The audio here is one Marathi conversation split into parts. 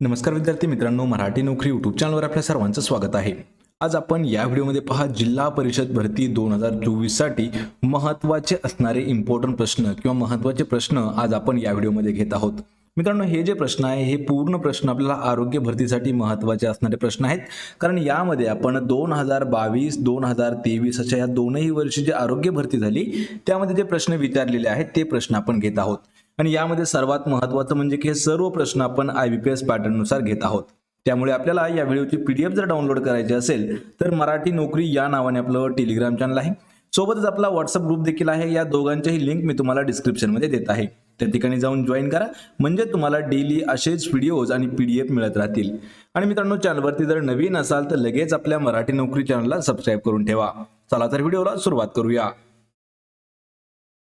नमस्कार विद्यार्थी मित्रांनो मराठी नोकरी यूट्यूब चॅनलवर आपल्या सर्वांचं स्वागत आहे. आज आपण या व्हिडिओमध्ये पहा जिल्हा परिषद भरती दोन हजार चोवीससाठी महत्त्वाचे असणारे इम्पॉर्टंट प्रश्न किंवा महत्त्वाचे प्रश्न आज आपण या व्हिडिओमध्ये घेत आहोत. मित्रांनो हे जे प्रश्न आहे हे पूर्ण प्रश्न आपल्याला आरोग्य भरतीसाठी महत्त्वाचे असणारे प्रश्न आहेत. कारण यामध्ये आपण दोन हजार बावीस दोन हजार तेवीस अशा या दोनही वर्षी जी आरोग्य भरती झाली त्यामध्ये जे प्रश्न विचारलेले आहेत ते प्रश्न आपण घेत आहोत. आणि यामध्ये सर्वात महत्त्वाचं म्हणजे की हे सर्व प्रश्न आपण आय बी पी एस पॅटर्ननुसार घेत आहोत. त्यामुळे आपल्याला या व्हिडिओची पी डी एफ जर डाउनलोड करायची असेल तर मराठी नोकरी या नावाने आपलं टेलिग्राम चॅनल आहे. सोबतच आपला व्हॉट्सअप ग्रुप देखील आहे. या दोघांच्याही लिंक मी तुम्हाला डिस्क्रिप्शनमध्ये देत आहे. त्या ठिकाणी जाऊन जॉईन करा. म्हणजे तुम्हाला डेली असेच व्हिडिओज आणि पी डी एफ मिळत राहतील. आणि मित्रांनो चॅनलवरती जर नवीन असाल तर लगेच आपल्या मराठी नोकरी चॅनलला सबस्क्राईब करून ठेवा. चला तर व्हिडिओला सुरुवात करूया.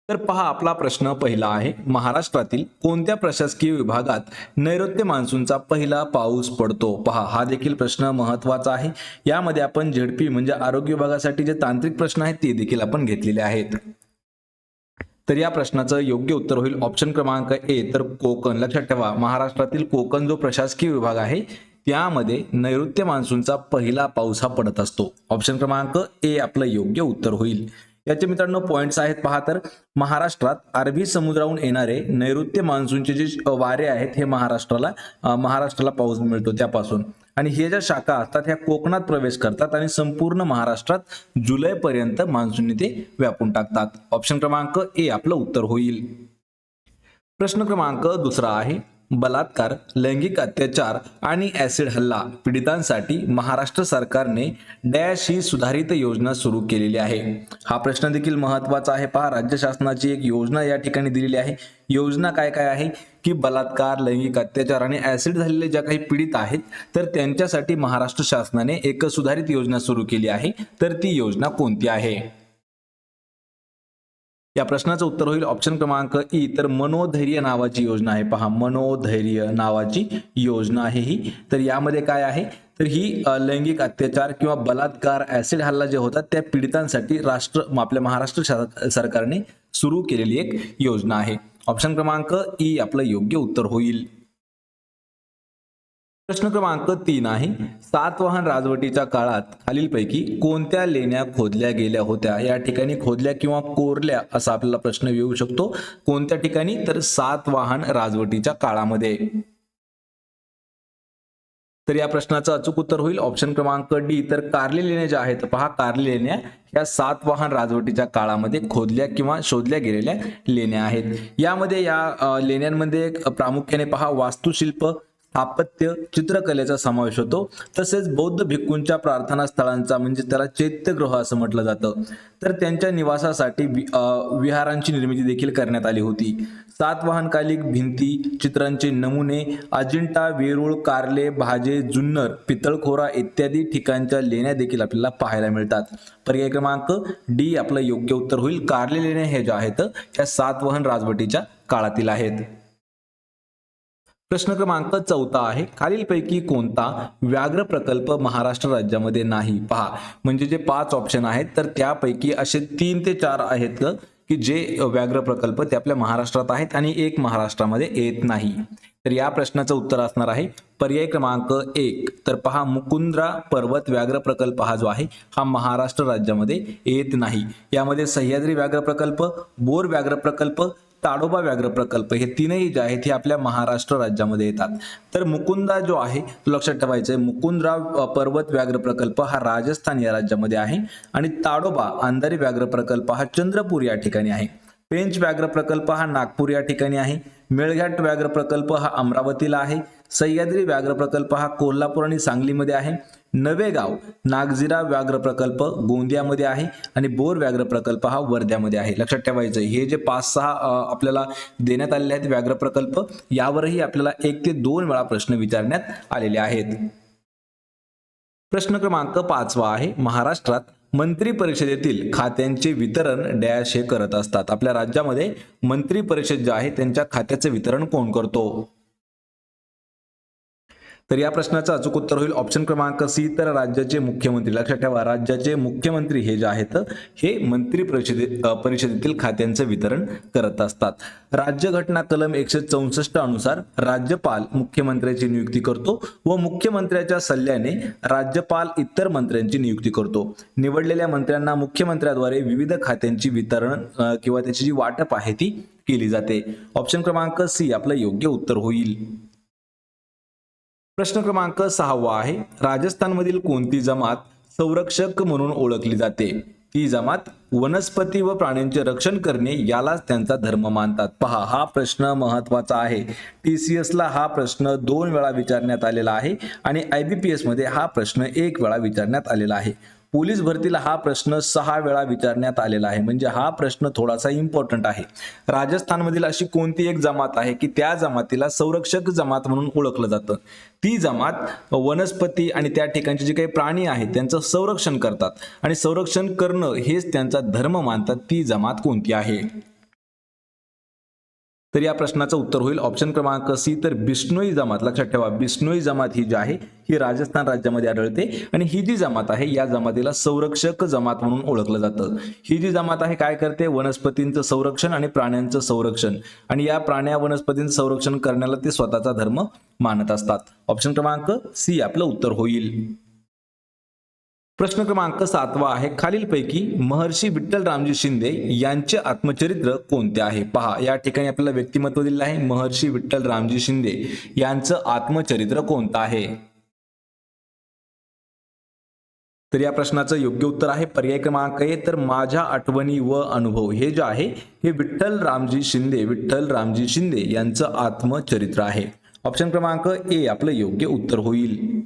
तर पहा आपला प्रश्न पहिला आहे. महाराष्ट्रातील कोणत्या प्रशासकीय विभागात नैऋत्य मान्सूनचा पहिला पाऊस पडतो? पहा हा देखील प्रश्न महत्त्वाचा आहे. यामध्ये आपण झेडपी म्हणजे आरोग्य विभागासाठी जे तांत्रिक प्रश्न आहेत ते देखील आपण घेतलेले आहेत. तर या प्रश्नाचं योग्य उत्तर होईल ऑप्शन क्रमांक ए. तर कोकण. लक्षात ठेवा महाराष्ट्रातील कोकण जो प्रशासकीय विभाग आहे त्यामध्ये नैऋत्य मान्सूनचा पहिला पाऊस हा पडत असतो. ऑप्शन क्रमांक ए आपलं योग्य उत्तर होईल. याचे मित्रांनो पॉइंट्स आहेत. पहा तर महाराष्ट्रात अरबी समुद्राहून येणारे नैऋत्य मान्सूनचे जे वारे आहेत हे महाराष्ट्राला महाराष्ट्राला पाऊस मिळतो त्यापासून. आणि हे ज्या शाखा असतात ह्या कोकणात प्रवेश करतात आणि संपूर्ण महाराष्ट्रात जुलैपर्यंत मान्सून ते व्यापून टाकतात. ऑप्शन क्रमांक ए आपलं उत्तर होईल. प्रश्न क्रमांक दुसरा आहे. बलात्कार लैंगिक अत्याचार आणि ऍसिड हल्ला पीडितांसाठी महाराष्ट्र सरकारने डॅश ही सुधारित योजना सुरू केलेली आहे. हा प्रश्न देखील महत्त्वाचा आहे. पहा राज्य शासनाची एक योजना या ठिकाणी दिलेली आहे. योजना काय काय आहे? की बलात्कार लैंगिक अत्याचार आणि ऍसिड झालेले ज्या काही पीडित आहेत तर त्यांच्यासाठी महाराष्ट्र शासनाने एक सुधारित योजना सुरू केली आहे. तर ती योजना कोणती आहे? या प्रश्नाचं उत्तर होईल ऑप्शन क्रमांक ई तर मनोधैर्य नावाची योजना आहे. पहा मनोधैर्य नावाची योजना आहे ही. तर यामध्ये काय आहे? तर ही लैंगिक अत्याचार किंवा बलात्कार ऍसिड हल्ला जे होतात त्या पीडितांसाठी राष्ट्र आपल्या महाराष्ट्र सरकारने सुरू केलेली एक योजना आहे. ऑप्शन क्रमांक ई आपलं योग्य उत्तर होईल. प्रश्न क्रमांक तीन आहे. सातवाहन राजवटीच्या काळात खालीलपैकी कोणत्या लेण्या खोदल्या गेल्या होत्या? या ठिकाणी खोदल्या किंवा कोरल्या असा आपल्याला प्रश्न येऊ शकतो. कोणत्या ठिकाणी? तर सातवाहन राजवटीच्या काळामध्ये. तर या प्रश्नाचं अचूक उत्तर होईल. ऑप्शन क्रमांक डी. तर कार्ले लेण्या ज्या आहेत पहा कार्ले लेण्या या सातवाहन राजवटीच्या काळामध्ये खोदल्या किंवा शोधल्या गेलेल्या लेण्या आहेत. यामध्ये या लेण्यांमध्ये प्रामुख्याने पहा वास्तुशिल्प स्थापत्य चित्रकलेचा समावेश होतो. तसेच बौद्ध भिक्खूंच्या प्रार्थना स्थळांचा म्हणजे त्याला चैत्यगृह असं म्हटलं जातं. तर त्यांच्या निवासासाठी विहारांची निर्मिती देखील करण्यात आली होती. सातवाहनकालिक भिंती चित्रांचे नमुने अजिंठा वेरूळ कारले भाजे जुन्नर पितळखोरा इत्यादी ठिकाणच्या लेण्या देखील आपल्याला पाहायला मिळतात. पर्याय क्रमांक डी आपलं योग्य उत्तर होईल. कारले लेण्या हे ज्या आहेत त्या सातवाहन राजवटीच्या काळातील आहेत. प्रश्न क्रमांक चौथा आहे. खालीलपैकी कोणता व्याघ्र प्रकल्प महाराष्ट्र राज्यामध्ये नाही? पहा. म्हणजे जे पाच ऑप्शन आहेत तर त्यापैकी असे तीन ते चार आहेत ग की जे व्याघ्र प्रकल्प ते आपल्या महाराष्ट्रात आहेत आणि एक महाराष्ट्रामध्ये येत नाही. तर या प्रश्नाचं उत्तर असणार आहे. पर्याय क्रमांक एक. तर पहा मुकुंद्रा पर्वत व्याघ्र प्रकल्प हा जो आहे हा महाराष्ट्र राज्यामध्ये येत नाही. यामध्ये सह्याद्री व्याघ्र प्रकल्प बोर व्याघ्र प्रकल्प ताडोबा व्याघ्र प्रकल्प हे तीनही जे आहेत हे आपल्या महाराष्ट्र राज्यामध्ये येतात. तर मुकुंदा जो आहे तो लक्षात ठेवायचं आहे मुकुंदरा पर्वत व्याघ्र प्रकल्प हा राजस्थान या राज्यामध्ये आहे आणि ताडोबा अंधारी व्याघ्र प्रकल्प हा चंद्रपूर या ठिकाणी आहे. पेंच व्याघ्र प्रकल्प हा नागपूर या ठिकाणी आहे. मेळघाट व्याघ्र प्रकल्प हा अमरावतीला आहे. सह्याद्री व्याघ्र प्रकल्प हा कोल्हापूर आणि सांगलीमध्ये आहे. नवेगाव नागझिरा व्याघ्र प्रकल्प गोंदियामध्ये आहे आणि बोर व्याघ्र प्रकल्प हा वर्ध्यामध्ये आहे. लक्षात ठेवायचं हे जे पाच सहा आपल्याला देण्यात आलेले आहेत व्याघ्र प्रकल्प यावरही आपल्याला एक ते दोन वेळा प्रश्न विचारण्यात आलेले आहेत. प्रश्न क्रमांक पाचवा आहे. महाराष्ट्रात मंत्री परिषदेतील खात्यांचे वितरण डॅश हे करत असतात. आपल्या राज्यामध्ये मंत्री परिषद जे आहे त्यांच्या खात्याचे वितरण कोण करतो? तर या प्रश्नाचं अचूक उत्तर होईल. ऑप्शन क्रमांक सी तर राज्याचे मुख्यमंत्री. लक्षात ठेवा राज्याचे मुख्यमंत्री हे जे आहेत हे मंत्री परिषदे परिषदेतील खात्यांचं वितरण करत असतात. राज्यघटना कलम एकशे चौसष्ट अनुसार राज्यपाल मुख्यमंत्र्याची नियुक्ती करतो व मुख्यमंत्र्याच्या सल्ल्याने राज्यपाल इतर मंत्र्यांची नियुक्ती करतो. निवडलेल्या मंत्र्यांना मुख्यमंत्र्याद्वारे विविध खात्यांची वितरण किंवा त्याची जी वाटप आहे ती केली जाते. ऑप्शन क्रमांक सी आपलं योग्य उत्तर होईल. प्रश्न क्रमांक सहावा आहे. राजस्थानमधील कोणती जमात संरक्षक म्हणून ओळखली जाते? ती जमात वनस्पती व प्राण्यांचे रक्षण करणे यालाच त्यांचा धर्म मानतात. पहा हा प्रश्न महत्त्वाचा आहे. टी सी ला हा प्रश्न दोन वेळा विचारण्यात आलेला आहे आणि आय बी पी मध्ये हा प्रश्न एक वेळा विचारण्यात आलेला आहे. पोलीस भरतीला हा प्रश्न सहा वेळा विचारण्यात आलेला आहे. म्हणजे हा प्रश्न थोडासा इम्पॉर्टंट आहे. राजस्थानमधील अशी कोणती एक जमात आहे की त्या जमातीला संरक्षक जमात म्हणून ओळखलं जातं? ती जमात वनस्पती आणि त्या ठिकाणचे जे काही प्राणी आहेत त्यांचं संरक्षण करतात. आणि संरक्षण करणं हेच त्यांचा धर्म मानतात. ती जमात कोणती आहे? तर या प्रश्नाचं उत्तर होईल. ऑप्शन क्रमांक सी तर बिष्णोई जमात. लक्षात ठेवा बिष्णोई जमात ही जी आहे ही राजस्थान राज्यामध्ये आढळते. आणि ही जी जमात आहे या जमातीला संरक्षक जमात म्हणून ओळखलं जातं. ही जी जमात आहे काय करते? वनस्पतींचं संरक्षण आणि प्राण्यांचं संरक्षण. आणि या प्राण्या वनस्पतींचं संरक्षण करण्याला ते स्वतःचा धर्म मानत असतात. ऑप्शन क्रमांक सी आपलं उत्तर होईल. प्रश्न क्रमांक सातवा आहे. खालीलपैकी महर्षी विठ्ठल रामजी शिंदे यांचे आत्मचरित्र कोणते आहे? पहा या ठिकाणी आपल्याला व्यक्तिमत्व दिलेलं आहे. महर्षी विठ्ठल रामजी शिंदे यांचं आत्मचरित्र कोणतं आहे? तर या प्रश्नाचं योग्य उत्तर आहे. पर्याय क्रमांक ए तर माझ्या आठवणी व अनुभव हे जे आहे हे विठ्ठल रामजी शिंदे विठ्ठल रामजी शिंदे यांचं आत्मचरित्र आहे. ऑप्शन क्रमांक ए आपलं योग्य उत्तर होईल.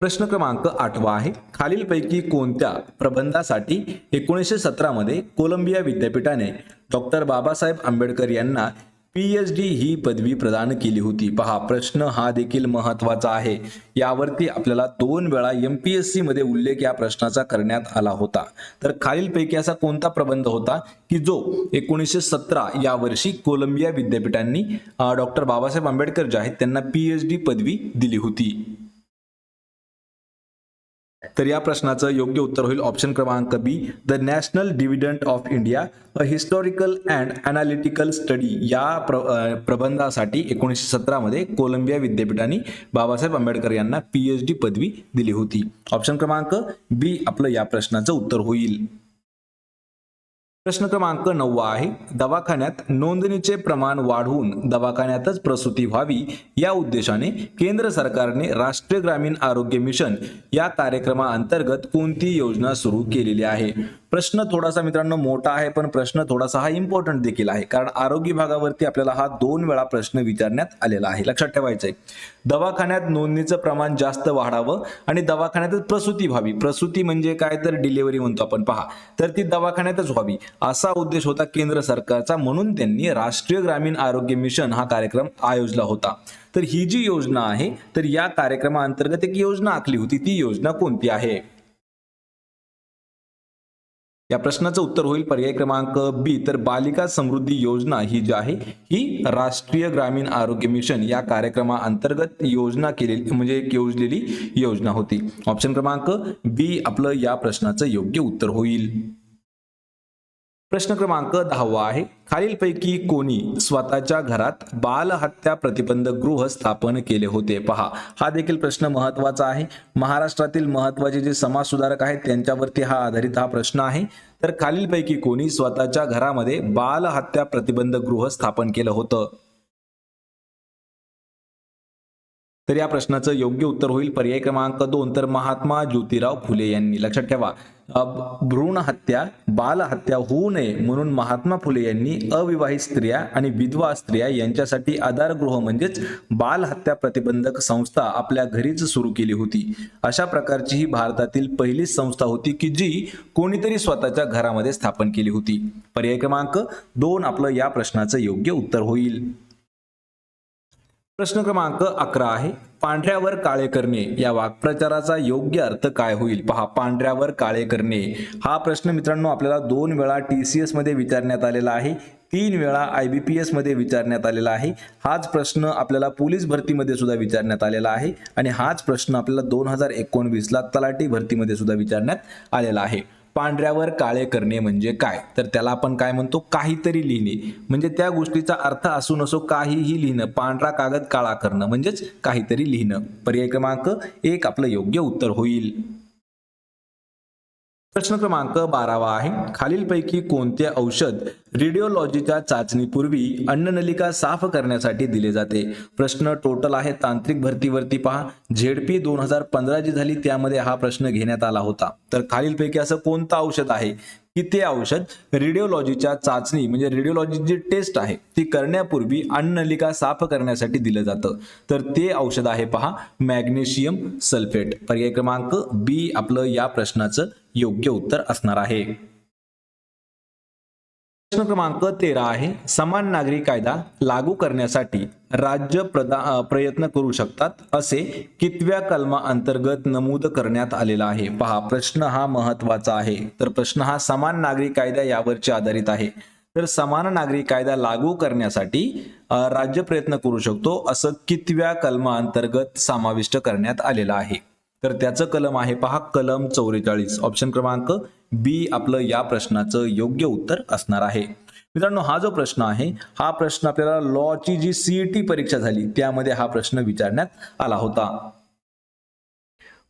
प्रश्न क्रमांक आठवा आहे. खालीलपैकी कोणत्या प्रबंधासाठी एकोणीसशे सतरामध्ये कोलंबिया विद्यापीठाने डॉक्टर बाबासाहेब आंबेडकर यांना पी एच डी ही पदवी प्रदान केली होती? पहा प्रश्न हा देखील महत्त्वाचा आहे. यावरती आपल्याला दोन वेळा एम पी एस सी मध्ये उल्लेख या प्रश्नाचा करण्यात आला होता. तर खालीलपैकी असा कोणता प्रबंध होता की जो एकोणीसशे सतरा या वर्षी कोलंबिया विद्यापीठांनी डॉक्टर बाबासाहेब आंबेडकर जे आहेत त्यांना पी एच डी पदवी दिली होती? तर या प्रश्नाचं योग्य उत्तर होईल ऑप्शन क्रमांक B the national dividend of India a historical and analytical study या प्र प्रबंधासाठी एकोणीसशे सतरामध्ये कोलंबिया विद्यापीठाने बाबासाहेब आंबेडकर यांना पीएच डी पदवी दिली होती. ऑप्शन क्रमांक बी आपलं या प्रश्नाचं उत्तर होईल. प्रश्न क्रमांक नववा आहे. दवाखान्यात नोंदणीचे प्रमाण वाढवून दवाखान्यातच प्रसूती व्हावी या उद्देशाने केंद्र सरकारने राष्ट्रीय ग्रामीण आरोग्य मिशन या कार्यक्रमाअंतर्गत कोणती योजना सुरू केलेली आहे? प्रश्न थोडासा मित्रांनो मोठा आहे पण प्रश्न थोडासा हा इम्पॉर्टंट देखील आहे. कारण आरोग्य भागावरती आपल्याला हा दोन वेळा प्रश्न विचारण्यात आलेला आहे. लक्षात ठेवायचं आहे दवाखान्यात नोंदणीचं प्रमाण जास्त वाढावं आणि दवाखान्यातच प्रसूती व्हावी. प्रसूती म्हणजे काय? तर डिलिव्हरी म्हणतो आपण. पहा. तर ती दवाखान्यातच व्हावी. असा उद्देश होता केंद्र सरकारचा. म्हणून त्यांनी राष्ट्रीय ग्रामीण आरोग्य मिशन हा कार्यक्रम आयोजला होता. तर ही जी योजना आहे तर या कार्यक्रमाअंतर्गत एक योजना आखली होती. ती योजना कोणती आहे? या प्रश्नाचं उत्तर होईल पर्याय क्रमांक बी. तर बालिका समृद्धी योजना ही जी आहे ही राष्ट्रीय ग्रामीण आरोग्य मिशन या कार्यक्रमाअंतर्गत योजना केलेली म्हणजे एक योजलेली योजना होती. ऑप्शन क्रमांक बी आपलं या प्रश्नाचं योग्य उत्तर होईल. प्रश्न क्रमांक दहावा आहे. खालीलपैकी कोणी स्वतःच्या घरात बालहत्या प्रतिबंध गृह स्थापन केले होते? पहा हा देखील प्रश्न महत्त्वाचा आहे. महाराष्ट्रातील महत्त्वाचे जे समाज सुधारक आहेत त्यांच्यावरती हा आधारित हा प्रश्न आहे. तर खालीलपैकी कोणी स्वतःच्या घरामध्ये बालहत्या प्रतिबंध गृह स्थापन केलं होतं? तर या प्रश्नाचं योग्य उत्तर होईल. पर्याय क्रमांक दोन तर महात्मा ज्योतिराव फुले यांनी. लक्षात ठेवा. भ्रूण हत्या बाल हत्या होऊ नये म्हणून महात्मा फुले यांनी अविवाहित स्त्रिया आणि विधवा स्त्रिया यांच्यासाठी आधारगृह म्हणजेच बाल हत्या प्रतिबंधक संस्था आपल्या घरीच सुरू केली होती. अशा प्रकारची ही भारतातील पहिलीच संस्था होती की जी कोणीतरी स्वतःच्या घरामध्ये स्थापन केली होती. पर्याय क्रमांक दोन आपलं या प्रश्नाचं योग्य उत्तर होईल. प्रश्न क्रमांक अकरा आहे. पांढऱ्यावर काळे करणे या वाक्प्रचाराचा योग्य अर्थ काय होईल? पहा पांढऱ्यावर काळे करणे. हा प्रश्न मित्रांनो आपल्याला दोन वेळा टी सी एसमध्ये विचारण्यात आलेला आहे. तीन वेळा आय बी पी एसमध्ये विचारण्यात आलेला आहे. हाच प्रश्न आपल्याला पोलीस भरतीमध्ये सुद्धा विचारण्यात आलेला आहे. आणि हाच प्रश्न आपल्याला दोन हजार एकोणवीसला तलाठी भरतीमध्ये सुद्धा विचारण्यात आलेला आहे. पांढऱ्यावर काळे करणे म्हणजे काय? तर त्याला आपण काय म्हणतो? काहीतरी लिहिणे. म्हणजे त्या गोष्टीचा अर्थ असू नसो काहीही लिहिणं पांढरा कागद काळा करणं म्हणजेच काहीतरी लिहिणं. पर्याय क्रमांक एक आपलं योग्य उत्तर होईल. प्रश्न क्रमांक बारावा आहे. खालीलपैकी कोणते औषध रेडिओलॉजीच्या चाचणीपूर्वी अन्ननलिका साफ करण्यासाठी दिले जाते? प्रश्न टोटल आहे तांत्रिक भरतीवरती पहा. झेडपी दोन हजार पंधरा जी झाली त्यामध्ये हा प्रश्न घेण्यात आला होता. तर खालीलपैकी असं कोणतं औषध आहे? की ते औषध रेडिओलॉजीच्या चाचणी म्हणजे रेडिओलॉजी जी टेस्ट आहे ती करण्यापूर्वी अन्ननलिका साफ करण्यासाठी दिलं जातं. तर ते औषध आहे पहा मॅग्नेशियम सल्फेट पर्याय क्रमांक बी आपलं या प्रश्नाचं योग्य उत्तर असणार आहे. प्रश्न क्रमांक तेरा आहे. समान नागरी कायदा लागू करण्यासाठी राज्य प्रदा प्रयत्न करू शकतात असे कितव्या कलमा अंतर्गत नमूद करण्यात आलेला आहे? पहा प्रश्न हा महत्त्वाचा आहे. तर प्रश्न हा समान नागरी कायदा यावरची आधारित आहे. तर समान नागरी कायदा लागू करण्यासाठी राज्य प्रयत्न करू शकतो असं कितव्या कलमा अंतर्गत समाविष्ट करण्यात आलेलं आहे? तर त्याचं कलम आहे पहा कलम चौवेचाळीस. ऑप्शन क्रमांक बी आपलं या प्रश्नाचं योग्य उत्तर असणार आहे. मित्रांनो हा जो प्रश्न आहे हा प्रश्न आपल्याला लॉची जी सीईटी परीक्षा झाली त्यामध्ये हा प्रश्न विचारण्यात आला होता.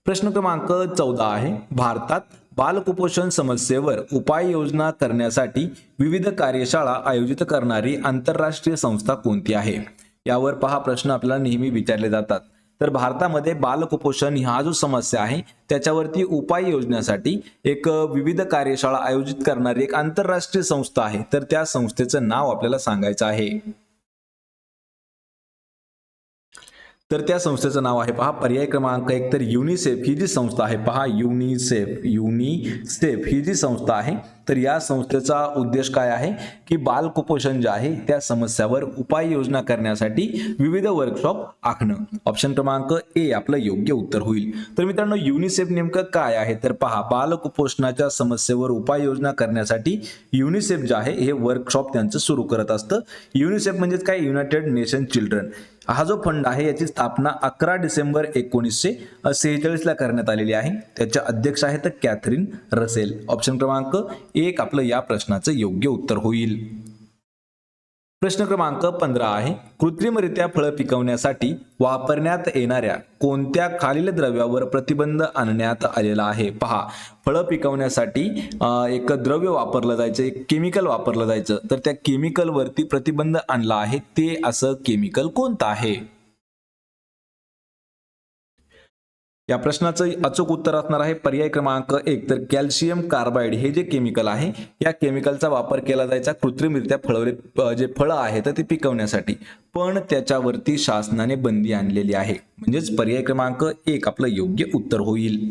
प्रश्न क्रमांक चौदा आहे भारतात बालकुपोषण समस्येवर उपाययोजना करण्यासाठी विविध कार्यशाळा आयोजित करणारी आंतरराष्ट्रीय संस्था कोणती आहे? यावर पहा प्रश्न आपल्याला नेहमी विचारले जातात. तर भारतामध्ये बालकुपोषण हा जो समस्या आहे त्याच्यावरती उपाय योजण्यासाठी एक विविध कार्यशाळा आयोजित करणारी एक आंतरराष्ट्रीय संस्था आहे. तर त्या संस्थेचं नाव आपल्याला सांगायचं आहे. तर त्या संस्थेचं नाव आहे पहा पर्याय क्रमांक एक तर युनिसेफ ही जी संस्था आहे पहा युनिसेफ युनिसेफ ही जी संस्था आहे तर या संस्थेचा उद्देश काय आहे? की बाल कुपोषण जे आहे त्या समस्यावर उपाययोजना करण्यासाठी विविध वर्कशॉप आखणं. ऑप्शन क्रमांक ए आपलं योग्य उत्तर होईल. तर मित्रांनो युनिसेफ नेमकं काय आहे? तर पहा बाल कुपोषणाच्या समस्येवर उपाययोजना करण्यासाठी युनिसेफ जे आहे हे वर्कशॉप त्यांचं सुरू करत असतं. युनिसेफ म्हणजेच काय? युनायटेड नेशन चिल्ड्रन हा जो फंड आहे याची स्थापना अकरा डिसेंबर एकोणीसशे सेहेचाळीसला करण्यात आलेली आहे. त्याच्या अध्यक्ष आहेत कॅथरीन रसेल. ऑप्शन क्रमांक एक आपलं या प्रश्नाचं योग्य उत्तर होईल. प्रश्न क्रमांक पंधरा आहे. कृत्रिमरित्या फळं पिकवण्यासाठी वापरण्यात येणाऱ्या कोणत्या खालील द्रव्यावर प्रतिबंध आणण्यात आलेला आहे? पहा फळं पिकवण्यासाठी एक द्रव्य वापरलं जायचं एक केमिकल वापरलं जायचं. तर त्या केमिकलवरती प्रतिबंध आणला आहे. ते असं केमिकल कोणतं आहे? या प्रश्नाचं अचूक उत्तर असणार आहे. पर्याय क्रमांक एक तर कॅल्शियम कार्बाईड हे जे केमिकल आहे या केमिकलचा वापर केला जायचा कृत्रिमरित्या फळवले जे फळं आहेत ते पिकवण्यासाठी. पण त्याच्यावरती शासनाने बंदी आणलेली आहे. म्हणजेच पर्याय क्रमांक एक आपलं योग्य उत्तर होईल.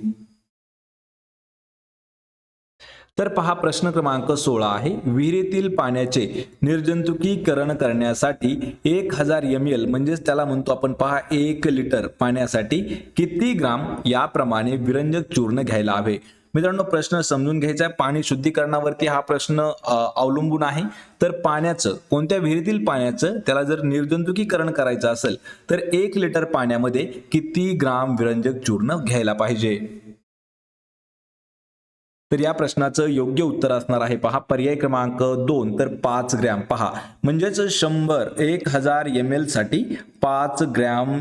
तर पहा प्रश्न क्रमांक सोळा आहे. विहिरीतील पाण्याचे निर्जंतुकीकरण करण्यासाठी एक हजार एम एल म्हणजेच त्याला म्हणतो आपण पहा एक लिटर पाण्यासाठी किती ग्राम याप्रमाणे विरंजक चूर्ण घ्यायला हवे? मित्रांनो प्रश्न समजून घ्यायचा आहे. पाणी शुद्धीकरणावरती हा प्रश्न अवलंबून आहे. तर पाण्याचं कोणत्या विहिरीतील पाण्याचं त्याला जर निर्जंतुकीकरण करायचं असेल तर एक लिटर पाण्यामध्ये किती ग्राम विरंजक चूर्ण घ्यायला पाहिजे? तर या प्रश्नाचं योग्य उत्तर असणार आहे. पहा पर्याय क्रमांक दोन तर पाच ग्रॅम. पहा म्हणजेच शंभर एक हजार एम एलसाठी पाच ग्रॅम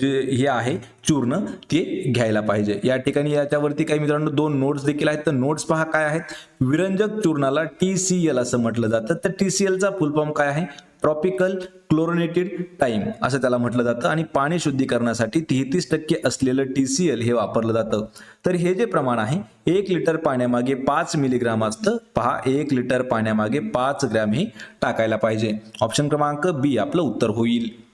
जे हे आहे चूर्ण ते घ्यायला पाहिजे. या ठिकाणी याच्यावरती काही मित्रांनो दोन नोट्स देखील आहेत. तर नोट्स पहा काय आहेत. विरंजक चूर्णाला टी सी एल असं म्हटलं जातं. तर टी सी एलचा फुल फॉर्म काय आहे? ट्रॉपिकल क्लोरोनेटेड टाइम असं त्याला म्हटलं जातं. आणि पाणी शुद्धीकरणासाठी तेहतीस टक्के असलेलं टी सी एल हे वापरलं जातं. तर हे जे प्रमाण आहे एक लिटर पाण्यामागे पाच मिलीग्राम असतं. पहा एक लिटर पाण्यामागे पाच ग्रॅम हे टाकायला पाहिजे. ऑप्शन क्रमांक बी आपलं उत्तर होईल.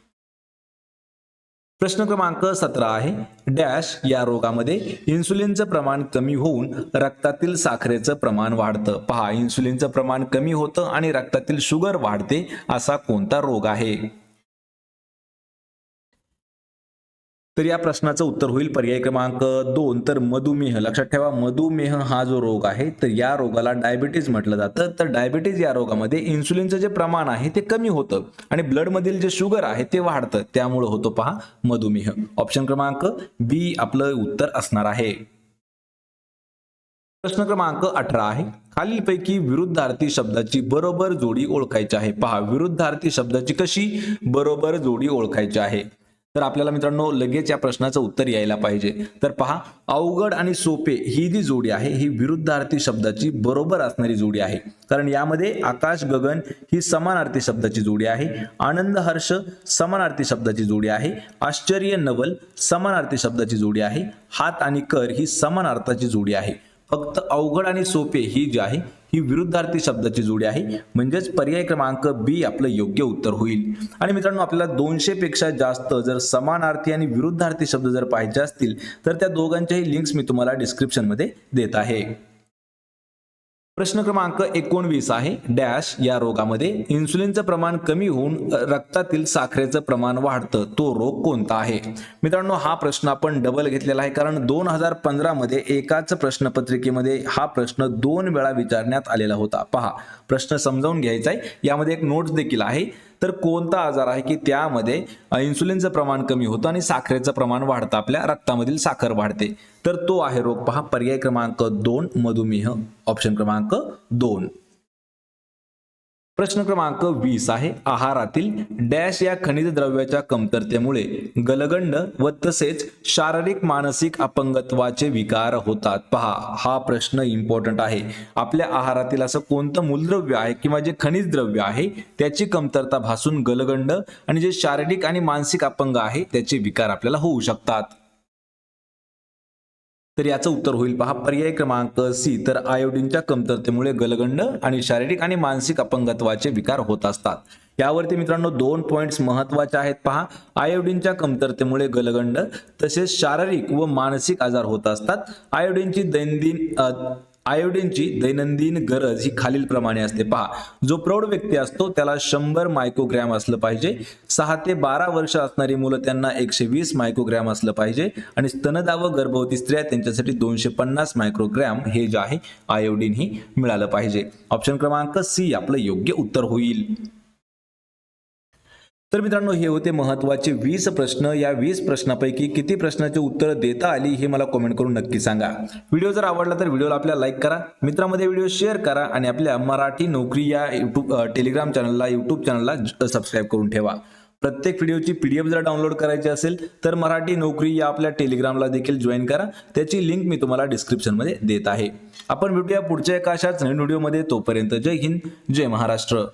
प्रश्न क्रमांक सतरा आहे. डॅश या रोगामध्ये इन्सुलिनचं प्रमाण कमी होऊन रक्तातील साखरेचं प्रमाण वाढतं. पहा इन्सुलिनचं प्रमाण कमी होतं आणि रक्तातील शुगर वाढते असा कोणता रोग आहे? तर या प्रश्नाचं उत्तर होईल पर्याय क्रमांक दोन. तर मधुमेह. लक्षात ठेवा मधुमेह हा जो रोग आहे तर या रोगाला डायबिटीज म्हटलं जातं. तर डायबिटीज या रोगामध्ये इन्सुलिनचं जे प्रमाण आहे ते कमी होतं. आणि ब्लडमधील जे शुगर आहे ते वाढतं. त्यामुळे होतो पहा मधुमेह. ऑप्शन क्रमांक बी आपलं उत्तर असणार आहे. प्रश्न क्रमांक अठरा आहे. खालीलपैकी विरुद्धार्थी शब्दाची बरोबर जोडी ओळखायची आहे. पहा विरुद्धार्थी शब्दाची कशी बरोबर जोडी ओळखायची आहे? तर आपल्याला मित्रांनो लगेच या प्रश्नाचं उत्तर यायला पाहिजे. तर पहा अवघड आणि सोपे ही जी जोडी आहे ही विरुद्धार्थी शब्दाची बरोबर असणारी जोडी आहे. कारण यामध्ये आकाश गगन ही समानार्थी शब्दाची जोडी आहे आनंद हर्ष समानार्थी शब्दाची जोडी आहे आश्चर्य नवल समानार्थी शब्दाची जोडी आहे हात आणि कर ही समानार्थाची जोडी आहे. फक्त अवघड आणि सोपे ही जी आहे ही विरुद्धार्थी शब्दाची जोडी आहे. म्हणजेच पर्याय क्रमांक बी आपलं योग्य उत्तर होईल. आणि मित्रांनो आपल्याला दोनशे पेक्षा जास्त जर समानार्थी आणि विरुद्धार्थी शब्द जर पाहिजे असतील तर त्या दोघांच्याही लिंक्स मी तुम्हाला डिस्क्रिप्शनमध्ये देत आहे. प्रश्न क्रमांक एकोणवीस आहे. डॅश या रोगामध्ये इन्सुलिनचं प्रमाण कमी होऊन रक्तातील साखरेचं प्रमाण वाढतं. तो रोग कोणता आहे? मित्रांनो हा प्रश्न आपण डबल घेतलेला आहे. कारण दोन हजार पंधरामध्ये एकाच प्रश्नपत्रिकेमध्ये हा प्रश्न दोन वेळा विचारण्यात आलेला होता. पहा प्रश्न समजावून घ्यायचा आहे. यामध्ये एक नोट्स देखील आहे. तर कोणता आजार आहे की त्यामध्ये इन्सुलिनचं प्रमाण कमी होतं आणि साखरेचं प्रमाण वाढतं आपल्या रक्तामधील साखर वाढते. तर तो आहे रोग. पहा पर्याय क्रमांक दोन मधुमेह. ऑप्शन क्रमांक दोन. प्रश्न क्रमांक वीस आहे. आहारातील डॅश या खनिज द्रव्याच्या कमतरतेमुळे गलगंड व तसेच शारीरिक मानसिक अपंगत्वाचे विकार होतात. पहा हा प्रश्न इम्पॉर्टंट आहे. आपल्या आहारातील असं कोणतं मूलद्रव्य आहे किंवा जे खनिज द्रव्य आहे त्याची कमतरता भासून गलगंड आणि जे शारीरिक आणि मानसिक अपंग आहे त्याचे विकार आपल्याला होऊ शकतात. तर याचं उत्तर होईल पहा. पर्याय क्रमांक सी तर आयोडीनच्या कमतरतेमुळे गलगंड आणि शारीरिक आणि मानसिक अपंगत्वाचे विकार होत असतात. यावरती मित्रांनो दोन पॉइंट्स महत्त्वाचे आहेत पहा. आयोडीनच्या कमतरतेमुळे गलगंड तसेच शारीरिक व मानसिक आजार होत असतात. आयोडीनची दैनंदिन आयोडीनची दैनंदिन गरज ही खालीलप्रमाणे असते. पहा जो प्रौढ व्यक्ती असतो त्याला शंभर मायक्रोग्रॅम असलं पाहिजे. सहा ते बारा वर्ष असणारी मुलं त्यांना एकशे वीस मायक्रोग्रॅम असलं पाहिजे. आणि स्तनदा व गर्भवती स्त्रिया त्यांच्यासाठी दोनशे पन्नास मायक्रोग्रॅम हे जे आहे आयोडीन ही मिळालं पाहिजे. ऑप्शन क्रमांक सी आपलं योग्य उत्तर होईल. तर मित्रांनो हे होते महत्त्वाचे वीस प्रश्न. या वीस प्रश्नापैकी किती प्रश्नाचे उत्तर देता आली हे मला कमेंट करून नक्की सांगा. व्हिडिओ जर आवडला तर व्हिडिओला आपल्या लाईक करा. मित्रांमध्ये व्हिडिओ शेअर करा आणि आपल्या मराठी नोकरी या युट्यूब टेलिग्राम चॅनलला युट्यूब चॅनलला सबस्क्राईब करून ठेवा. प्रत्येक व्हिडिओची पीडीएफ जर डाउनलोड करायची असेल तर मराठी नोकरी या आपल्या टेलिग्रामला देखील जॉईन करा. त्याची लिंक मी तुम्हाला डिस्क्रिप्शनमध्ये देत आहे. आपण भेटूया पुढच्या एका अशाच नवीन व्हिडिओमध्ये तोपर्यंत जय हिंद जय महाराष्ट्र.